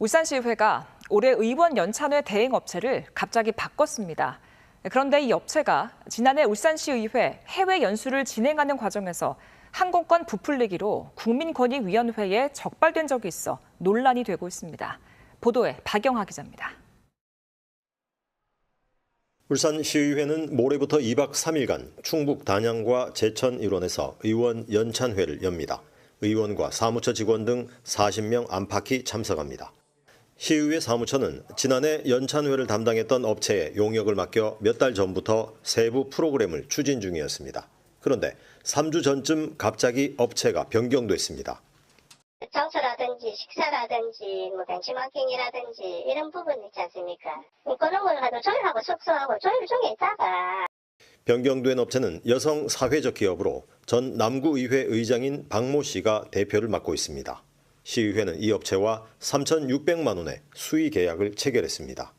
울산시의회가 올해 의원 연찬회 대행 업체를 갑자기 바꿨습니다. 그런데 이 업체가 지난해 울산시의회 해외 연수를 진행하는 과정에서 항공권 부풀리기로 국민권익위원회에 적발된 적이 있어 논란이 되고 있습니다. 보도에 박영하 기자입니다. 울산시의회는 모레부터 2박 3일간 충북 단양과 제천 일원에서 의원 연찬회를 엽니다. 의원과 사무처 직원 등 40명 안팎이 참석합니다. 시의회 사무처는 지난해 연찬회를 담당했던 업체에 용역을 맡겨 몇 달 전부터 세부 프로그램을 추진 중이었습니다. 그런데 3주 전쯤 갑자기 업체가 변경됐습니다. 장소라든지 식사라든지 뭐 벤치마킹이라든지 이런 부분 있지 않습니까? 그런 걸 가지고 조율하고 숙소하고 조율 중에 있다가 변경된 업체는 여성 사회적 기업으로 전 남구의회 의장인 박모 씨가 대표를 맡고 있습니다. 시의회는 이 업체와 3,600만 원의 수의 계약을 체결했습니다.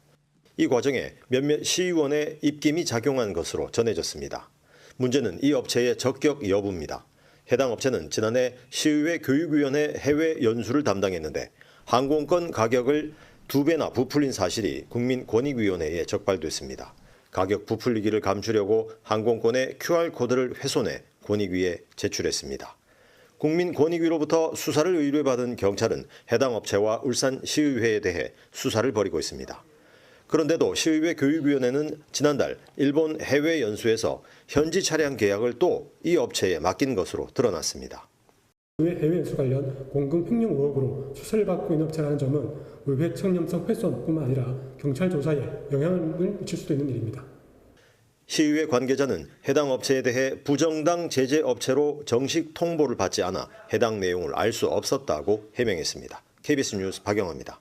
이 과정에 몇몇 시의원의 입김이 작용한 것으로 전해졌습니다. 문제는 이 업체의 적격 여부입니다. 해당 업체는 지난해 시의회 교육위원회 해외 연수를 담당했는데 항공권 가격을 두 배나 부풀린 사실이 국민권익위원회에 적발됐습니다. 가격 부풀리기를 감추려고 항공권의 QR코드를 훼손해 권익위에 제출했습니다. 국민권익위로부터 수사를 의뢰받은 경찰은 해당 업체와 울산시의회에 대해 수사를 벌이고 있습니다. 그런데도 시의회 교육위원회는 지난달 일본 해외 연수에서 현지 차량 계약을 또 이 업체에 맡긴 것으로 드러났습니다. 해외 연수 관련 공금 횡령 의혹으로 수사를 받고 있는 업체라는 점은 의회 청렴성 훼손뿐만 아니라 경찰 조사에 영향을 미칠 수도 있는 일입니다. 시의회 관계자는 해당 업체에 대해 부정당 제재 업체로 정식 통보를 받지 않아 해당 내용을 알 수 없었다고 해명했습니다. KBS 뉴스 박영호입니다.